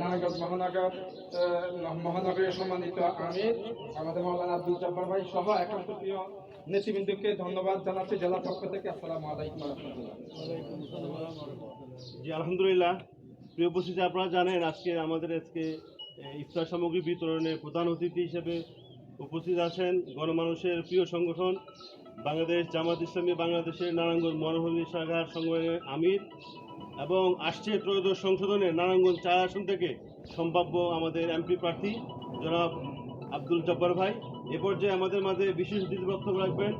নারায়ণগঞ্জ মহানগর মহানগরের সম্মানিত আমির, আমাদের মৌলানা আব্দুল জব্বার ভাই সহ একান্ত প্রিয় নেতৃবৃন্দকে ধন্যবাদ জানাচ্ছি। জেলা পক্ষ থেকে আসসালামু আলাইকুম জি, আলহামদুলিল্লাহ। প্রিয় উপস্থিতি, আপনারা জানেন আজকে আমাদের আজকে ইফতার সামগ্রী বিতরণে প্রধান অতিথি হিসেবে উপস্থিত আছেন গণমানুষের প্রিয় সংগঠন, বাংলাদেশ জামাত ইসলামী বাংলাদেশের নারায়ণগঞ্জ মনোভূমি শাখার সংগঠনের আমির এবং আসছে ত্রয়োদশ সংশোধনে নারায়ণগঞ্জ চার আসন থেকে সম্ভাব্য আমাদের এমপি প্রার্থী জনাব আব্দুল জব্বার ভাই এ পর্যায়ে আমাদের মাঝে বিশেষ অতিথি বক্তব্য রাখবেন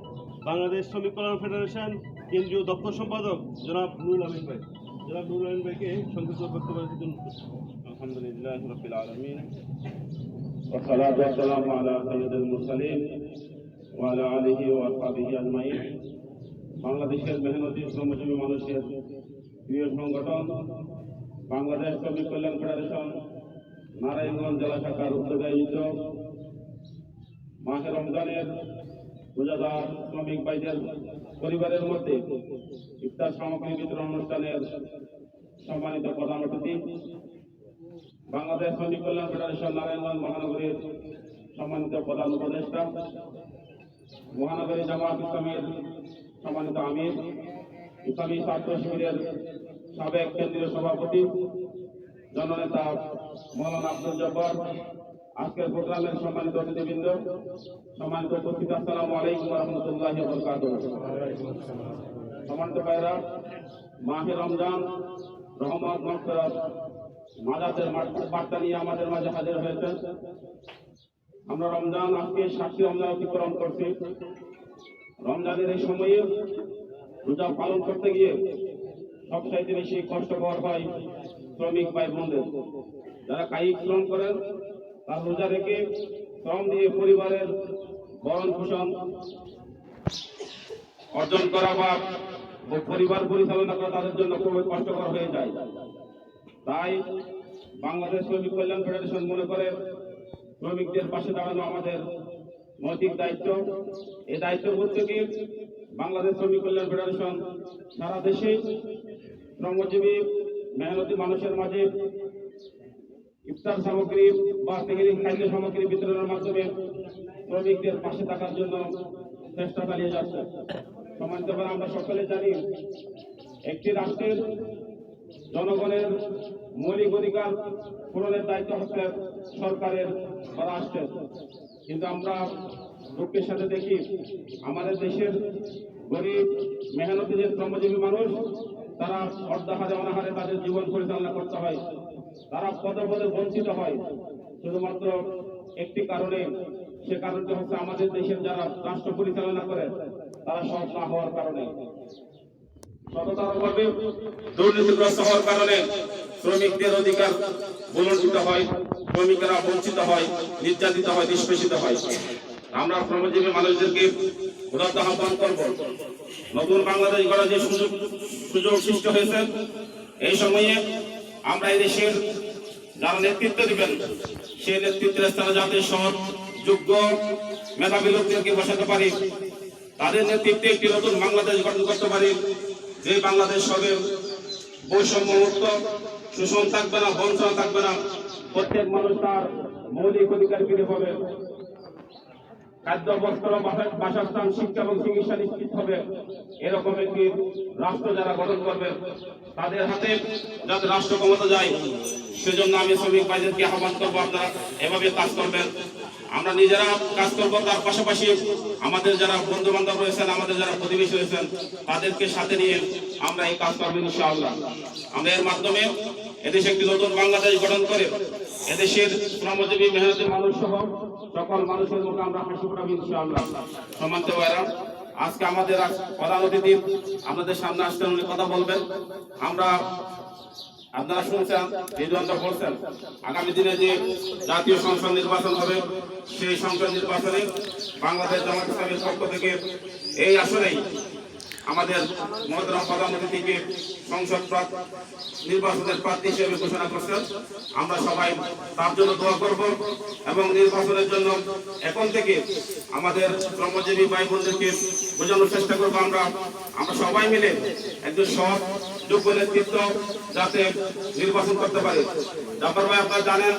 বাংলাদেশ শ্রমিক কল্যাণ ফেডারেশন কেন্দ্রীয় দপ্তর সম্পাদক জনাব নুরুল আমিন ভাই জনাব নুরুল আমিন ভাইকে সংক্ষিপ্ত বক্তব্য রাখার জন্য আলহামদুলিল্লাহ রবিল আলমিন والصلاة والسلام على سيد المرسلين وعلى آله وأصحابه أجمعين বাংলাদেশের মেহনতি শ্রমজীবী মানুষের প্রিয় সংগঠন, বাংলাদেশ শ্রমিক কল্যাণ ফেডারেশন, নারায়ণগঞ্জ জেলা শাখার উদ্যোগে আয়োজিত মাসে রমজানের রোজাদার শ্রমিক ভাইদের পরিবারের মধ্যে ইফতার সামগ্রী বিতরণ অনুষ্ঠানের সম্মানিত প্রধান অতিথি, বাংলাদেশ শ্রমিক কল্যাণ ফেডারেশন নারায়ণগঞ্জ মহানগরীর সম্মানিত প্রধান উপদেষ্টা, মহানগরী জামাত ইসলামের সম্মানিত আমির ইসলামী ছাত্র শিবিরের সাবেক কেন্দ্রীয় সভাপতি, জননেতা মৌলানা আব্দুল জব্বার, আজকের প্রোগ্রামের সম্মানিত অতিথিবৃন্দ, সম্মানিত উপস্থিত, আসসালামু আলাইকুম রহমতুল্লাহ সম্মানিত ভাইরা মাহে রমজান, রহমত মকসদ মাজাতের বার্তা নিয়ে আমাদের মাঝে হাজির হয়েছেন। আমরা রমজান আজকে সাক্ষী রমজান অতিক্রম করছি। রমজানের এই সময়ে রোজা পালন করতে গিয়ে সবচাইতে বেশি কষ্টকর হয় শ্রমিক ভাই বোনদের। যারা কায়িক শ্রম করেন, তার রোজা রেখে শ্রম দিয়ে পরিবারের ভরণ পোষণ অর্জন করা বা পরিবার পরিচালনা করা তাদের জন্য খুবই কষ্টকর হয়ে যায়। তাই বাংলাদেশ শ্রমিক কল্যাণ ফেডারেশন মনে করে শ্রমিকদের পাশে দাঁড়ানো আমাদের নৈতিক দায়িত্ব। এই দায়িত্ব উদ্যোগে বাংলাদেশ শ্রমিক কল্যাণ ফেডারেশন সারা দেশে শ্রমজীবী, মেহনতি মানুষের মাঝে ইফতার সামগ্রী বা তেগিরি খাদ্য সামগ্রী বিতরণের মাধ্যমে শ্রমিকদের পাশে থাকার জন্য চেষ্টা চালিয়ে যাচ্ছে। সমান্ত আমরা সকলে জানি একটি রাষ্ট্রের জনগণের মৌলিক অধিকার পূরণের দায়িত্ব হচ্ছে সরকারের বা রাষ্ট্রের। কিন্তু আমরা দুঃখের সাথে দেখি আমাদের দেশের গরিব, মেহনতি যে শ্রমজীবী মানুষ, তারা অর্ধাহারে, অনাহারে তাদের জীবন পরিচালনা করতে হয়। তারা পদে পদে বঞ্চিত হয়। শুধুমাত্র একটি কারণে, সে কারণটি হচ্ছে আমাদের দেশের যারা রাষ্ট্র পরিচালনা করে, তারা সৎ না হওয়ার কারণে। সততার দুর্নীতিগ্রস্ত হওয়ার কারণে শ্রমিকদের অধিকার বলঞ্চিত হয়, শ্রমিকেরা বঞ্চিত হয়, নির্যাতিত হয়, নিষ্পেষিত হয়। আমরা শ্রমজীবী মানুষদেরকে আহ্বান করব। নতুন বাংলাদেশ গড়ার যে সুযোগ সুযোগ সৃষ্টি হয়েছে, এই সময়ে আমরা এই দেশের যারা নেতৃত্ব দিবেন, সেই নেতৃত্বের স্থানে যাতে সৎ, যোগ্য মেধাবী লোকদেরকে বসাতে পারি, তাদের নেতৃত্বে একটি নতুন বাংলাদেশ গঠন করতে পারি। যে বাংলাদেশ হবে বৈষম্য মুক্ত শোষণ থাকবে না, বঞ্চনা থাকবে না, প্রত্যেক মানুষ তার মৌলিক অধিকার ফিরে পাবে। খাদ্য বস্ত্র বাসস্থান, শিক্ষা এবং চিকিৎসা নিশ্চিত হবে। এরকম একটি রাষ্ট্র যারা গঠন করবে, তাদের হাতে যাতে রাষ্ট্র ক্ষমতা যায়, সেজন্য আমি শ্রমিক ভাইদেরকে আহ্বান করব, আপনারা এভাবে কাজ করবেন। আমরা নিজেরা কাজ করব, তার পাশাপাশি আমাদের যারা বন্ধু বান্ধব রয়েছেন, আমাদের যারা প্রতিবেশী রয়েছেন, তাদেরকে সাথে নিয়ে আমরা এই কাজ করব ইনশাআল্লাহ। আমরা এর মাধ্যমে এদেশে একটি নতুন বাংলাদেশ গঠন করে এদেশের শ্রমজীবী মেহনতি মানুষ সহ সকল মানুষের মুখে আমরা হাসি পাবো ইনশাআল্লাহ। সমান্ত ভাইরা আজকে আমাদের প্রধান অতিথি আমাদের সামনে আসছেন, উনি কথা বলবেন। আমরা আপনারা শুনছেন বিদ্বন্দ্ব করছেন। আগামী দিনে যে জাতীয় সংসদ নির্বাচন হবে, সেই সংসদ নির্বাচনে বাংলাদেশ জামাত ইসলামের পক্ষ থেকে এই আসনেই আমাদের মহতরম প্রধান অতিথিকে সংসদ নির্বাচনের প্রার্থী হিসেবে ঘোষণা করছেন। আমরা সবাই তার জন্য দোয়া করব এবং নির্বাচনের জন্য এখন থেকে আমাদের শ্রমজীবী ভাই বোনদেরকে বোঝানোর চেষ্টা করব আমরা। আমরা সবাই মিলে একজন সৎ, যোগ্য নেতৃত্ব যাতে নির্বাচন করতে পারে। জাফর ভাই, আপনারা জানেন,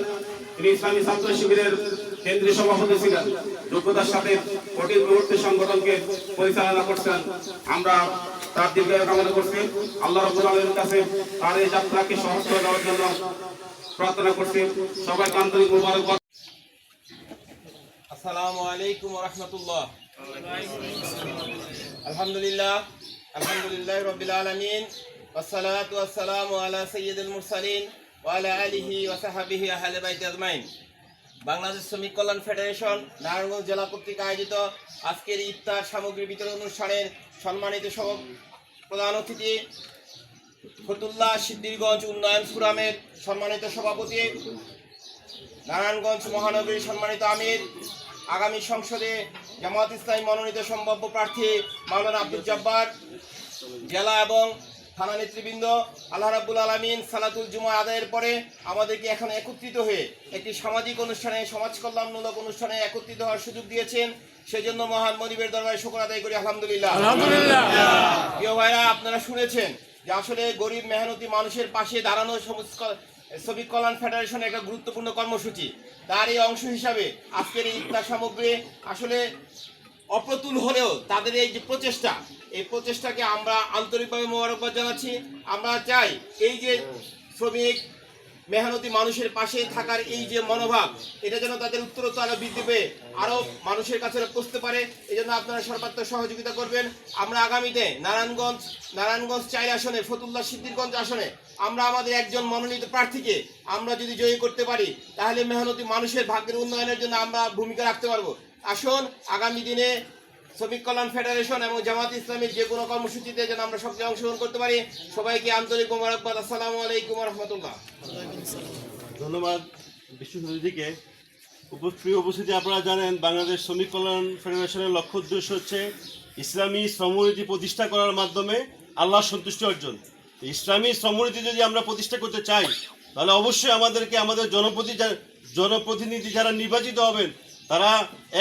তিনি ইসলামী ছাত্র শিবিরের কেন্দ্রীয় সভাপতি ছিলেন যোগ্যতার সাথে কঠিন মুহূর্তে সংগঠনকে পরিচালনা করছেন আমরা তার দীর্ঘায়ু কামনা করছি আল্লাহ রবুল আলমের কাছে তার এই যাত্রাকে সহজ করে দেওয়ার জন্য প্রার্থনা করছি সবাইকে আন্তরিক মুবারকবাদ আসসালামু আলাইকুম রহমতুল্লাহ আলহামদুলিল্লাহ আলহামদুলিল্লাহ রবিল আলমিন والصلاة والسلام على سيد المرسلين وعلى آله وصحبه أهل بيت أجمعين বাংলাদেশ শ্রমিক কল্যাণ ফেডারেশন, নারায়ণগঞ্জ জেলা কর্তৃক আয়োজিত আজকের ইফতার সামগ্রী বিতরণ অনুষ্ঠানের সম্মানিত সহ প্রধান অতিথি ফতুল্লাহ সিদ্দিরগঞ্জ উন্নয়ন ফোরামের সম্মানিত সভাপতি, নারায়ণগঞ্জ মহানগরীর সম্মানিত আমির, আগামী সংসদে জামাত ইসলামী মনোনীত সম্ভাব্য প্রার্থী মাওলানা আব্দুল জব্বার, জেলা এবং থানা নেতৃবৃন্দ আল্লাহ রাব্বুল আলমিন সালাতুল জুমা আদায়ের পরে আমাদেরকে এখন একত্রিত হয়ে একটি সামাজিক অনুষ্ঠানে সমাজ কল্যাণমূলক অনুষ্ঠানে একত্রিত হওয়ার সুযোগ দিয়েছেন। সেজন্য মহান মনিবের দরবারে শুকর আদায় করি আলহামদুলিল্লাহ। প্রিয় ভাইরা আপনারা শুনেছেন যে আসলে গরিব মেহনতি মানুষের পাশে দাঁড়ানো শ্রমিক কল্যাণ ফেডারেশন একটা গুরুত্বপূর্ণ কর্মসূচি। তার এই অংশ হিসাবে আজকের এই ইফতার সামগ্রী আসলে অপ্রতুল হলেও তাদের এই যে প্রচেষ্টা এই প্রচেষ্টাকে আমরা আন্তরিকভাবে মোবারকবাদ জানাচ্ছি। আমরা চাই এই যে শ্রমিক মেহনতি মানুষের পাশে থাকার এই যে মনোভাব, এটা যেন তাদের উত্তরত্ব আরও বৃদ্ধি পেয়ে আরও মানুষের কাছে পৌঁছতে পারে, এই জন্য আপনারা সর্বাত্মক সহযোগিতা করবেন। আমরা আগামীতে নারায়ণগঞ্জ নারায়ণগঞ্জ চাই আসনে, ফতুল্লা সিদ্দিরগঞ্জ আসনে, আমরা আমাদের একজন মনোনীত প্রার্থীকে আমরা যদি জয়ী করতে পারি, তাহলে মেহনতি মানুষের ভাগ্যের উন্নয়নের জন্য আমরা ভূমিকা রাখতে পারব। আসুন, আগামী দিনে শ্রমিক কল্যাণ ফেডারেশন এবং জামাত ইসলামের যে কোনো কর্মসূচিতে যেন আমরা সক্রিয় অংশগ্রহণ করতে পারি। সবাইকে আন্তরিক মোবারকবাদ। আসসালামু আলাইকুম রহমতুল্লাহ ধন্যবাদ অতিথিকে উপস্থিত উপস্থিতি আপনারা জানেন, বাংলাদেশ শ্রমিক কল্যাণ ফেডারেশনের লক্ষ্য উদ্দেশ্য হচ্ছে ইসলামী শ্রমনীতি প্রতিষ্ঠা করার মাধ্যমে আল্লাহ সন্তুষ্টি অর্জন। ইসলামী শ্রমনীতি যদি আমরা প্রতিষ্ঠা করতে চাই, তাহলে অবশ্যই আমাদেরকে আমাদের জনপ্রতি জনপ্রতিনিধি যারা নির্বাচিত হবেন, তারা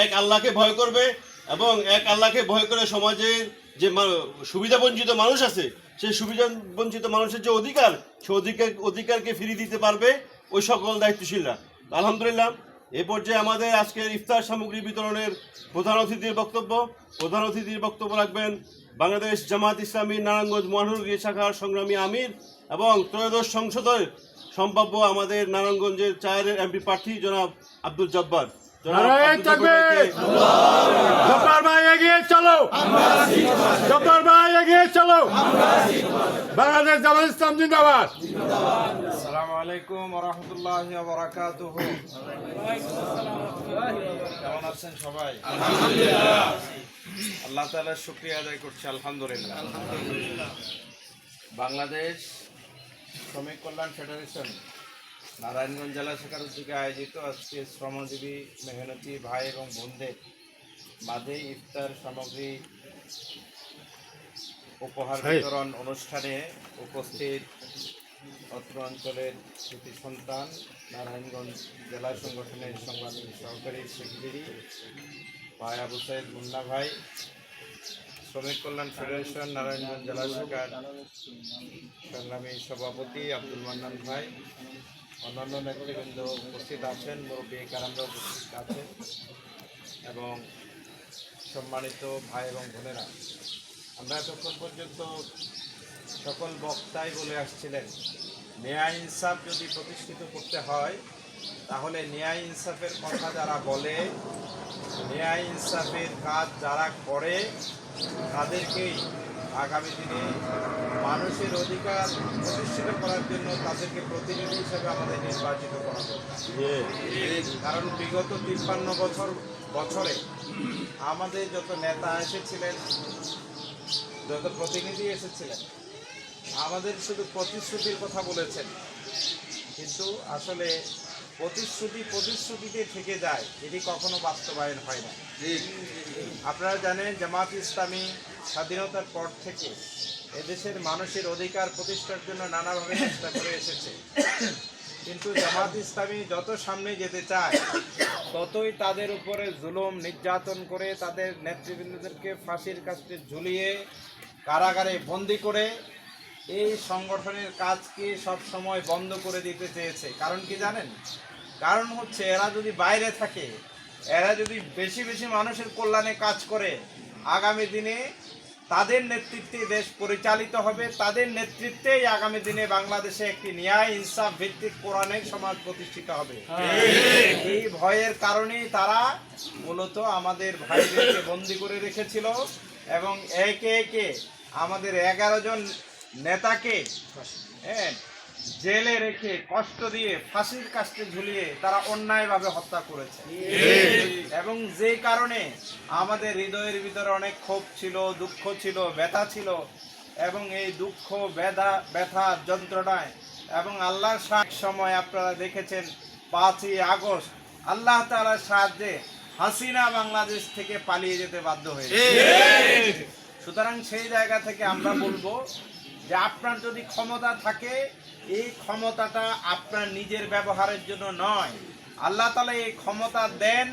এক আল্লাহকে ভয় করবে এবং এক আল্লাহকে ভয় করে সমাজের যে মা- সুবিধাবঞ্চিত মানুষ আছে সেই সুবিধা বঞ্চিত মানুষের যে অধিকার, সে অধিকার, অধিকারকে ফিরিয়ে দিতে পারবে ওই সকল দায়িত্বশীলরা। আলহামদুলিল্লাহ, এ পর্যায়ে আমাদের আজকের ইফতার সামগ্রী বিতরণের প্রধান অতিথির বক্তব্য। প্রধান অতিথির বক্তব্য রাখবেন বাংলাদেশ জামাত ইসলামী নারায়ণগঞ্জ মহানগরী শাখার সংগ্রামী আমির এবং ত্রয়োদশ সংসদের সম্ভাব্য আমাদের নারায়ণগঞ্জের চায়ের এমপি প্রার্থী জনাব আব্দুল জব্বার। জব্বার ভাই এগিয়ে চলো। জব্বার ভাই এগিয়ে চলো। বাংলাদেশ জামাত ইসলাম জিন্দাবাদ। আসসালামু আলাইকুম রহমতুল্লাহ বারাকাতুহ কেমন আছেন সবাই? আল্লাহ তাআলার শুকরিয়া আদায় করছি আলহামদুলিল্লাহ। বাংলাদেশ শ্রমিক কল্যাণ ফেডারেশন নারায়ণগঞ্জ জেলা শাখার উদ্যোগে আয়োজিত আজকে শ্রমজীবী মেহনতি ভাই এবং বোনদের মাঝে ইফতার সামগ্রী উপহার বিতরণ অনুষ্ঠানে উপস্থিত অত্র অঞ্চলের কৃতি সন্তান নারায়ণগঞ্জ জেলা সংগঠনের সংগ্রামী সহকারী সেক্রেটারি ভাই আবু সাইদ মুন্না ভাই শ্রমিক কল্যাণ ফেডারেশন, নারায়ণগঞ্জ জেলা শাখার সংগ্রামী সভাপতি আব্দুল মান্নান ভাই, অন্যান্য নেতৃবৃন্দ উপস্থিত আছেন, মুরব্বী কারামরা উপস্থিত আছেন, এবং সম্মানিত ভাই এবং বোনেরা। আমরা এতক্ষণ পর্যন্ত সকল বক্তাই বলে আসছিলেন, ন্যায় ইনসাফ যদি প্রতিষ্ঠিত করতে হয়, তাহলে ন্যায় ইনসাফের কথা যারা বলে, ন্যায় ইনসাফের কাজ যারা করে তাদেরকেই আগামী দিনে মানুষের অধিকার প্রতিষ্ঠিত করার জন্য তাদেরকে প্রতিনিধি হিসেবে আমাদের নির্বাচিত করা কারণ বিগত তিপ্পান্ন বছর বছরে আমাদের যত নেতা এসেছিলেন, যত প্রতিনিধি এসেছিলেন, আমাদের শুধু প্রতিশ্রুতির কথা বলেছেন। কিন্তু আসলে প্রতিশ্রুতি প্রতিশ্রুতিতে থেকে যায় এটি কখনো বাস্তবায়ন হয় না। আপনারা জানেন জামাত ইসলামী স্বাধীনতার পর থেকে এদেশের মানুষের অধিকার প্রতিষ্ঠার জন্য নানাভাবে চেষ্টা করে এসেছে। কিন্তু জামাত ইসলামী যত সামনে যেতে চায় ততই তাদের উপরে জুলুম নির্যাতন করে তাদের নেতৃবৃন্দদেরকে ফাঁসির কাছে ঝুলিয়ে কারাগারে বন্দি করে এই সংগঠনের কাজকে সব সময় বন্ধ করে দিতে চেয়েছে। কারণ কি জানেন? কারণ হচ্ছে এরা যদি বাইরে থাকে এরা যদি বেশি বেশি মানুষের কল্যাণে কাজ করে আগামী দিনে তাদের নেতৃত্বে দেশ পরিচালিত হবে তাদের নেতৃত্বেই আগামী দিনে বাংলাদেশে একটি ন্যায় ইনসাফ ভিত্তিক কোরআনের সমাজ প্রতিষ্ঠিত হবে। এই ভয়ের কারণেই তারা মূলত আমাদের ভাইদেরকে বন্দি করে রেখেছিল এবং একে একে আমাদের এগারো জন নেতাকে হ্যাঁ, জেলে রেখে কষ্ট দিয়ে ফাঁসির কাস্টে ঝুলিয়ে তারা অন্যায়ভাবে হত্যা করেছে। এবং যে কারণে আমাদের হৃদয়ের ভিতরে অনেক ক্ষোভ ছিল দুঃখ ছিল ব্যথা ছিল এবং এই দুঃখ ব্যথা ব্যথা যন্ত্রণায় এবং আল্লাহর সাহায্য সময় আপনারা দেখেছেন পাঁচই আগস্ট আল্লাহ তাআলার সাহায্যে হাসিনা বাংলাদেশ থেকে পালিয়ে যেতে বাধ্য হয়েছে। সুতরাং সেই জায়গা থেকে আমরা বলব যে আপনার যদি ক্ষমতা থাকে এই ক্ষমতাটা আপনার নিজের ব্যবহারের জন্য নয়। আল্লাহ তালা এই ক্ষমতা দেন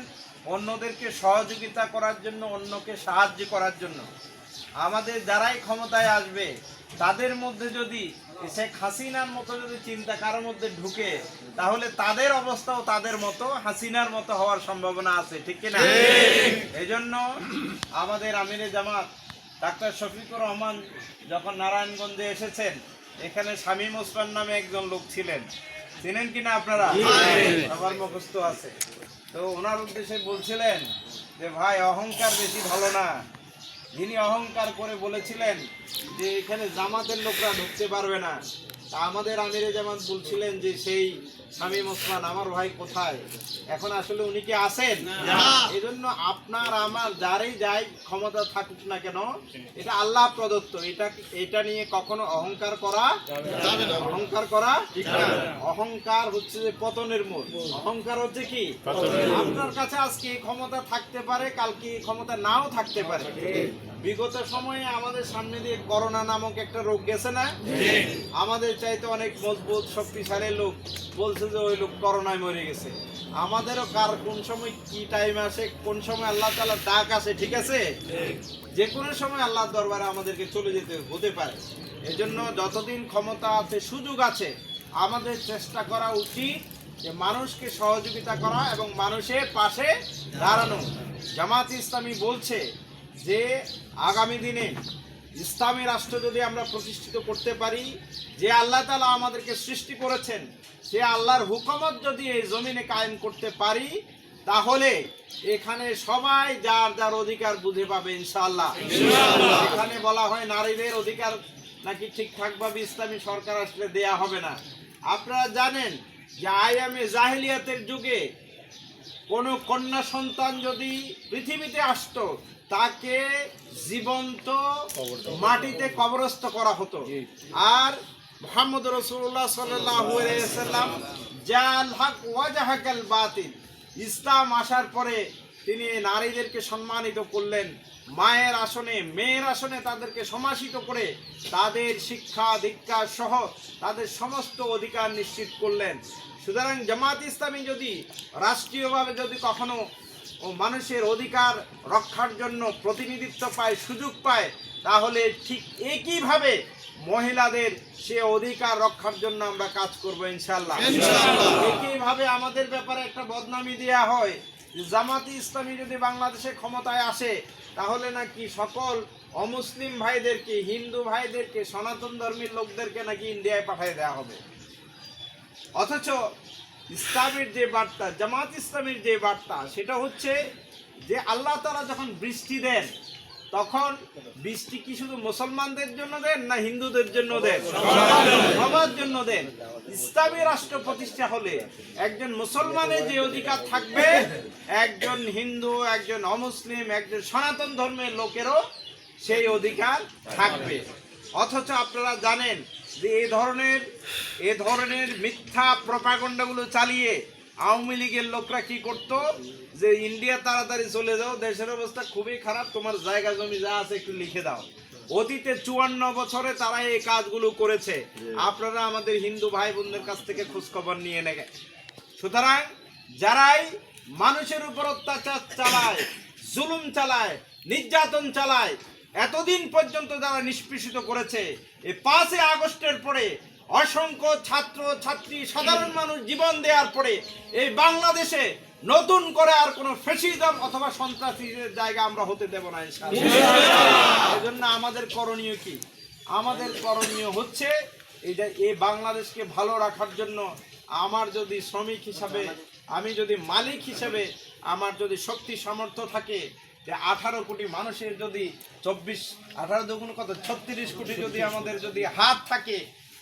অন্যদেরকে সহযোগিতা করার জন্য অন্যকে সাহায্য করার জন্য। আমাদের যারাই ক্ষমতায় আসবে তাদের মধ্যে যদি শেখ হাসিনার মতো যদি চিন্তা কারোর মধ্যে ঢুকে তাহলে তাদের অবস্থাও তাদের মতো হাসিনার মতো হওয়ার সম্ভাবনা আছে ঠিক কিনা? এই জন্য আমাদের আমিরে জামাত ডাক্তার শফিকুর রহমান যখন নারায়ণগঞ্জে এসেছেন এখানে শামীম ওসমান নামে একজন লোক ছিলেন। চিনেন কিনা আপনারা? সবার মুখস্থ আছে। তো ওনার উদ্দেশ্যে বলছিলেন যে ভাই অহংকার বেশি ভালো না। যিনি অহংকার করে বলেছিলেন যে এখানে জামাতের লোকরা ঢুকতে পারবে না। তা আমাদের আমিরে জামাত বলছিলেন যে সেই শামীম ওসমান আমার ভাই কোথায়? এখন আসলে উনি কি আছেন? এই জন্য আপনার আমার যারই যাই ক্ষমতা থাকুক না কেন এটা আল্লাহ প্রদত্ত। এটা এটা নিয়ে কখনো অহংকার করা যাবে না। অহংকার করা ঠিক না। অহংকার হচ্ছে যে পতনের মূল। অহংকার হচ্ছে কি? আপনার কাছে আজকে এই ক্ষমতা থাকতে পারে কালকে এই ক্ষমতা নাও থাকতে পারে। বিগত সময়ে আমাদের সামনে দিয়ে করোনা নামক একটা রোগ গেছে না? আমাদের চাইতে অনেক মজবুত শক্তিশালী লোক বলছে যে ওই লোক করোনায় মরে গেছে। আমাদেরও কার কোন সময় কি টাইম আসে কোন সময় আল্লাহ তালা ডাক আসে ঠিক আছে? যে কোনো সময় আল্লাহর দরবারে আমাদেরকে চলে যেতে হতে পারে। এজন্য যতদিন ক্ষমতা আছে সুযোগ আছে আমাদের চেষ্টা করা উচিত যে মানুষকে সহযোগিতা করা এবং মানুষের পাশে দাঁড়ানো। জামাত ইসলামী বলছে যে আগামী দিনে ইসলামী রাষ্ট্র যদি আমরা প্রতিষ্ঠিত করতে পারি যে আল্লাহ তালা আমাদেরকে সৃষ্টি করেছেন সে আল্লাহর হুকুমত যদি এই জমিনে কায়েম করতে পারি তাহলে এখানে সবাই যার যার অধিকার বুঝে পাবে ইনশাল্লাহ এখানে বলা হয় নারীদের অধিকার নাকি ঠিকঠাকভাবে ইসলামী সরকার আসলে দেয়া হবে না। আপনারা জানেন যে আইএমএ জাহিলিয়াতের যুগে কোনো কন্যা সন্তান যদি পৃথিবীতে আসতো তাকে জীবন্ত মাটিতে কবরস্থ করা হতো। আর মোহাম্মদ রসুল্লাহ সাল্লাম জাল হক ওয়াজাহাকাল বাতিল। ইসলাম আসার পরে তিনি নারীদেরকে সম্মানিত করলেন। মায়ের আসনে মেয়ের আসনে তাদেরকে সমাসিত করে তাদের শিক্ষা দীক্ষা সহ তাদের সমস্ত অধিকার নিশ্চিত করলেন। সুতরাং জামাত ইসলামী যদি রাষ্ট্রীয়ভাবে যদি কখনো ও মানুষের অধিকার রক্ষার জন্য প্রতিনিধিত্ব পায় সুযোগ পায় তাহলে ঠিক একইভাবে মহিলাদের সে অধিকার রক্ষার জন্য আমরা কাজ করব ইনশাল্লাহ একইভাবে আমাদের ব্যাপারে একটা বদনামি দেয়া হয় জামাতি ইসলামী যদি বাংলাদেশে ক্ষমতায় আসে তাহলে নাকি সকল অমুসলিম ভাইদেরকে হিন্দু ভাইদেরকে সনাতন ধর্মীর লোকদেরকে নাকি ইন্ডিয়ায় পাঠিয়ে দেওয়া হবে। অথচ ইসলামের যে বার্তা, জামাত ইসলামের যে বার্তা, সেটা হচ্ছে যে আল্লাহ তারা যখন বৃষ্টি দেন, তখন বৃষ্টি কি শুধু মুসলমানদের জন্য দেন না হিন্দুদের জন্য দেন? সবার জন্য দেন। ইসলামী রাষ্ট্র প্রতিষ্ঠা হলে একজন মুসলমানের যে অধিকার থাকবে, একজন হিন্দু, একজন অমুসলিম, একজন সনাতন ধর্মের লোকেরও সেই অধিকার থাকবে। অথচ আপনারা জানেন যে এ ধরনের এ ধরনের মিথ্যা প্রপাগণ্ডাগুলো চালিয়ে আওয়ামী লীগের লোকরা কি করত? যে ইন্ডিয়া তাড়াতাড়ি চলে যাও দেশের অবস্থা খুবই খারাপ তোমার জায়গা জমি যা আছে একটু লিখে দাও। অতীতে চুয়ান্ন বছরে তারা এই কাজগুলো করেছে। আপনারা আমাদের হিন্দু ভাই বোনদের কাছ থেকে খোঁজ খবর নিয়ে নেবে সুতরাং যারাই মানুষের উপর অত্যাচার চালায় জুলুম চালায় নির্যাতন চালায় এতদিন পর্যন্ত যারা নিষ্পেষিত করেছে এই পাঁচই আগস্টের পরে অসংখ্য ছাত্র, ছাত্রী, সাধারণ মানুষ জীবন দেওয়ার পরে এই বাংলাদেশে নতুন করে আর কোনো ফেসিজম অথবা সন্ত্রাসীদের জায়গা আমরা হতে দেব না এই জন্য আমাদের করণীয় কি? আমাদের করণীয় হচ্ছে যে এই বাংলাদেশকে ভালো রাখার জন্য আমার যদি শ্রমিক হিসাবে, আমি যদি মালিক হিসাবে, আমার যদি শক্তি সামর্থ্য থাকে যে আঠারো কোটি মানুষের যদি চব্বিশ আঠারো দুগুণ কত? ছত্রিশ কোটি যদি আমাদের যদি হাত থাকে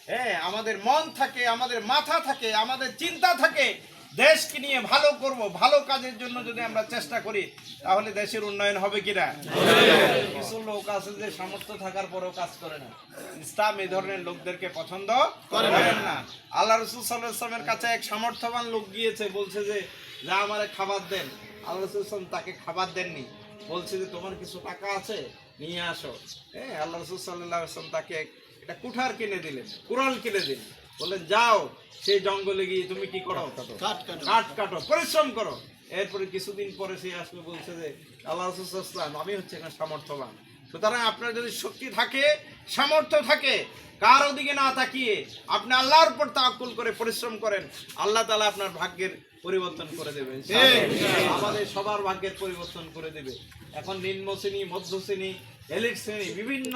হ্যাঁ আমাদের মন থাকে আমাদের মাথা থাকে আমাদের চিন্তা থাকে দেশকে নিয়ে ভালো করব ভালো কাজের জন্য যদি আমরা চেষ্টা করি তাহলে দেশের উন্নয়ন হবে কিনা? কিছু লোক আছে যে সামর্থ্য থাকার পরেও কাজ করে না। ইসলাম এই ধরনের লোকদেরকে পছন্দ করেন না। আল্লাহ রসুল সাল্লামের কাছে এক সামর্থ্যবান লোক গিয়েছে বলছে যে যা আমারে খাবার দেন। আল্লাহ রসুল তাকে খাবার দেননি। বলছে যে তোমার কিছু টাকা আছে? নিয়ে আসো। হ্যাঁ আল্লাহ রসুল সাল্লাহ আসলাম তাকে একটা কুঠার কিনে দিলেন কুড়াল কিনে দিলেন। বললেন যাও সেই জঙ্গলে গিয়ে তুমি কি করো? কাঠ কাটো। পরিশ্রম করো। এরপরে কিছুদিন পরে সে আসবে বলছে যে আল্লাহ রসুল আমি হচ্ছে এখানে সামর্থ্যবান। সুতরাং আপনার যদি শক্তি থাকে সামর্থ্য থাকে কারও দিকে না তাকিয়ে আপনি আল্লাহর উপর তাকুল করে পরিশ্রম করেন আল্লাহ তালা আপনার ভাগ্যের পরিবর্তন করে দেবেন আমাদের সবার ভাগ্যের পরিবর্তন করে দেবে। এখন নিম্ন শ্রেণি মধ্য শ্রেণি এলিট শ্রেণি বিভিন্ন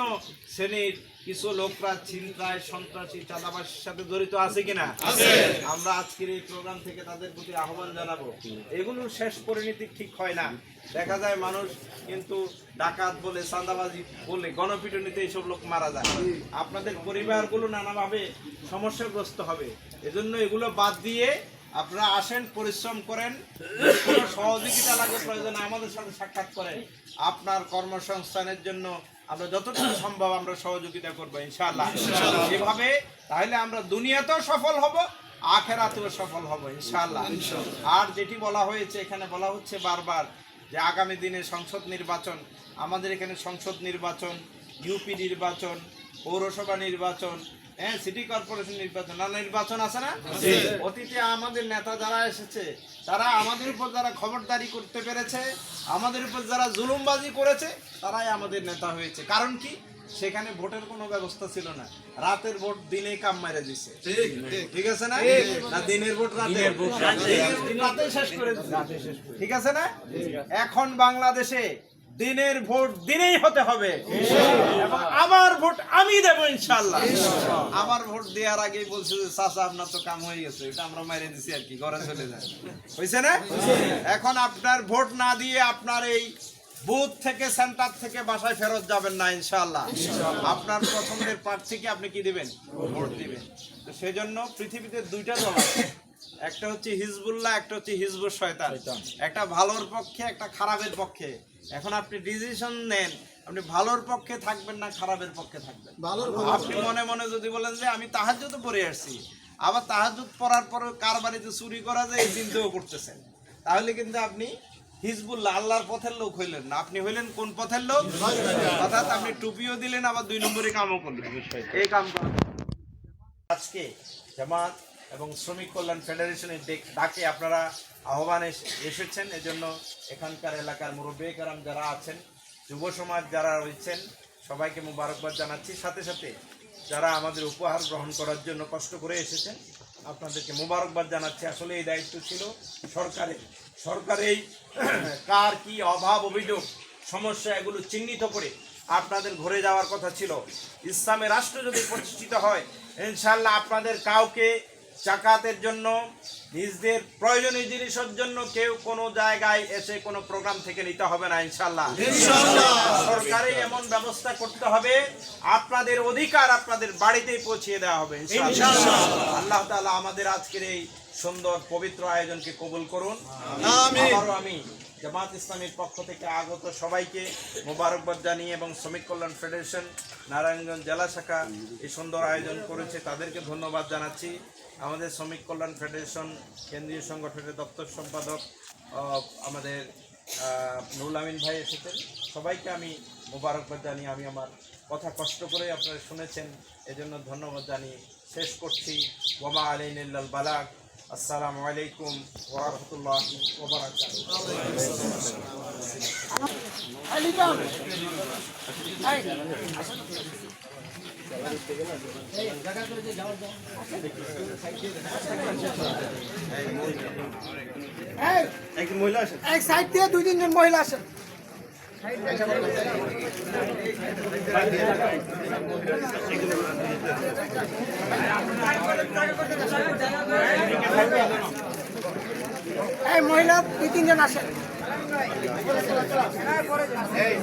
শ্রেণির কিছু লোকরা চিন্তায় সন্ত্রাসী চাঁদাবাসের সাথে জড়িত আছে কিনা? আমরা আজকের এই প্রোগ্রাম থেকে তাদের প্রতি আহ্বান জানাব। এগুলো শেষ পরিণতি ঠিক হয় না। দেখা যায় মানুষ কিন্তু ডাকাত বলে চাঁদাবাজি বলে গণপিটুনিতে এইসব লোক মারা যায়। আপনাদের পরিবারগুলো নানাভাবে সমস্যাগ্রস্ত হবে। এজন্য এগুলো বাদ দিয়ে আপনারা আসেন পরিশ্রম করেন। সহযোগিতা লাগে প্রয়োজন আমাদের সাথে সাক্ষাৎ করেন। আপনার কর্মসংস্থানের জন্য আমরা যতটুকু সম্ভব আমরা সহযোগিতা করব ইনশাআল্লাহ। এভাবে তাহলে আমরা দুনিয়াতেও সফল হব আখেরাতেও সফল হব ইনশাআল্লাহ। আর যেটি বলা হয়েছে এখানে বলা হচ্ছে বারবার যে আগামী দিনে সংসদ নির্বাচন আমাদের এখানে সংসদ নির্বাচন ইউপি নির্বাচন পৌরসভা নির্বাচন হ্যাঁ সিটি কর্পোরেশন নির্বাচন। না নির্বাচন আছে না? অতীতে আমাদের নেতা যারা এসেছে তারা আমাদের উপর যারা খবরদারি করতে পেরেছে আমাদের উপর যারা জুলুমবাজি করেছে তারাই আমাদের নেতা হয়েছে। কারণ কি? সেখানে ভোটের কোনো ব্যবস্থা ছিল না। রাতের ভোট দিনে কাম মেরে দিছে। ঠিক আছে না? না দিনের ভোট রাতে? রাতে। শেষ করে ঠিক আছে না? এখন বাংলাদেশে দিনের ভোট দিনেই হতে হবে। এবং আমার ভোট আমি দেবো ইনশাল্লাহ আমার ভোট দেওয়ার আগেই বলছে যে আপনার তো কাম হয়ে গেছে। এটা আমরা মেরে দিছি আর কি, ঘরে চলে যায়। হয়েছে না? এখন আপনার ভোট না দিয়ে আপনার এই বুথ থেকে, সেন্টার থেকে বাসায় ফেরত যাবেন না ইনশাল্লাহ আপনার পছন্দের প্রার্থীকে আপনি কি দিবেন? ভোট দিবেন। তো সেজন্য পৃথিবীতে দুইটা দল আছে। একটা হচ্ছে হিজবুল্লাহ একটা হচ্ছে হিজবুর শয়তান। একটা ভালোর পক্ষে একটা খারাপের পক্ষে। এখন আপনি ডিসিশন নেন আপনি ভালোর পক্ষে থাকবেন না খারাপের পক্ষে থাকবেন। আপনি মনে মনে যদি বলেন যে আমি তাহাজ্জুদ পড়ে আসছি আবার তাহাজ্জুদ পড়ার পরে কার বাড়িতে চুরি করা যায় এই চিন্তাও করতেছেন তাহলে কিন্তু আপনি হিজবুল্লাহ আল্লাহর পথের লোক হইলেন না। আপনি হইলেন কোন পথের লোক? অর্থাৎ আপনি টুপিও দিলেন আবার দুই নম্বরে কামও করলেন। এই কাম করা। আজকে জামাত এবং শ্রমিক কল্যাণ ফেডারেশনের ডেক- আপনারা আহ্বানে এসেছেন। এজন্য এখানকার এলাকার মুরব্বী কারাম যারা আছেন, যুব সমাজ যারা রয়েছেন, সবাইকে মুবারকবাদ জানাচ্ছি। সাথে সাথে যারা আমাদের উপহার গ্রহণ করার জন্য কষ্ট করে এসেছেন, আপনাদেরকে মুবারকবাদ জানাচ্ছি। আসলে এই দায়িত্ব ছিল সরকারের। সরকার এই কার কি অভাব, অভিযোগ, সমস্যা এগুলো চিহ্নিত করে আপনাদের ঘুরে যাওয়ার কথা ছিল। ইসলামের রাষ্ট্র যদি প্রতিষ্ঠিত হয় ইনশাল্লাহ আপনাদের কাউকে চাকাতের জন্য নিজদের প্রয়োজনীয় জিনিসের জন্য কেউ কোনো জায়গায় এসে কোনো প্রোগ্রাম থেকে নিতে হবে না ইনশাল্লাহ সরকারে এমন ব্যবস্থা করতে হবে আপনাদের অধিকার আপনাদের বাড়িতেই পৌঁছিয়ে দেওয়া হবে আল্লাহ তাআলা আমাদের আজকের এই সুন্দর পবিত্র আয়োজনকে কবুল করুন। আবারও আমি জামাত ইসলামীর পক্ষ থেকে আগত সবাইকে মোবারকবাদ জানিয়ে এবং শ্রমিক কল্যাণ ফেডারেশন নারায়ণগঞ্জ জেলা শাখা এই সুন্দর আয়োজন করেছে, তাদেরকে ধন্যবাদ জানাচ্ছি। আমাদের শ্রমিক কল্যাণ ফেডারেশন, কেন্দ্রীয় সংগঠনের দপ্তর সম্পাদক আমাদের নুরুল আমিন ভাই এসেছেন। সবাইকে আমি মোবারকবাদ জানিয়ে আমি আমার কথা কষ্ট করে আপনারা শুনেছেন, এজন্য ধন্যবাদ জানিয়ে শেষ করছি। ওমা আলাইন বালাক আসসালামু আলাইকুম ওরহমতুল্লাহ ওবরাকাত এক সাইড দিয়ে দুই তিনজন মহিলা আসেন। এই মহিলা দুই তিনজন এই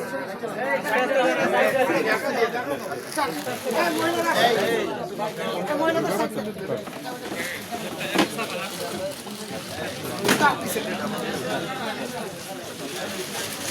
মহিলা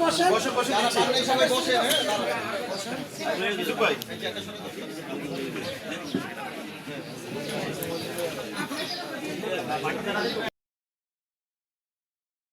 বসেন